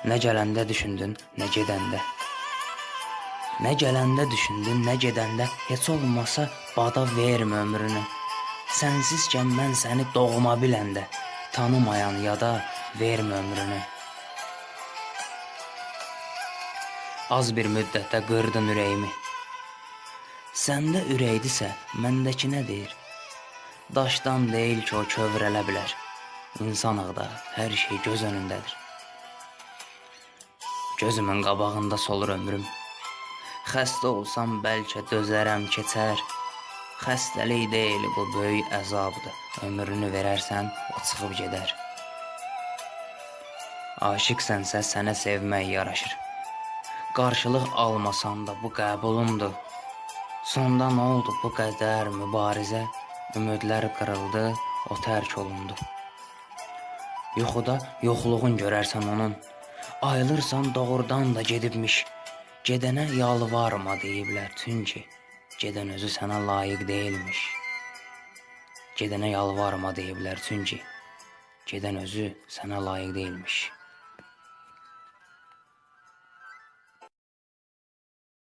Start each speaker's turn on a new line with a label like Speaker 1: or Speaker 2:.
Speaker 1: Nə gələndə düşündün, nə gedəndə. Nə gələndə düşündün, nə gedəndə heç olmasa bada vermə ömrünü. Sənsizkən mən səni doğma biləndə, tanımayan yada vermə ömrünü. Az bir müddətdə qırdın ürəyimi. Səndə ürəkdisə, məndəki nə deyir? Daşdan deyil ki, o kövrələ bilər. İnsan ağda hər şey göz önündədir. Gözümün qabağında solur ömrüm. Xəstə olsam bəlkə dözərəm, keçər. Xəstəlik deyil bu böyük əzabdır. Ömrünü verərsən, o çıxıb gedər. Aşiqsənsə sənə sevmək yaraşır. Qarşılıq almasan da bu qəbulundur. Sonda nə oldu bu qədər mübarizə? Ümidlər qırıldı, o tərk olundu. Yuxuda yoxluğun görərsən onun. Ayılırsan doğrudan da gedibmiş. Gedənə yalvarma deyiblər çünki gedən özü sənə layiq deyilmiş. Gedənə yalvarma deyiblər çünki gedən özü sənə layiq deyilmiş.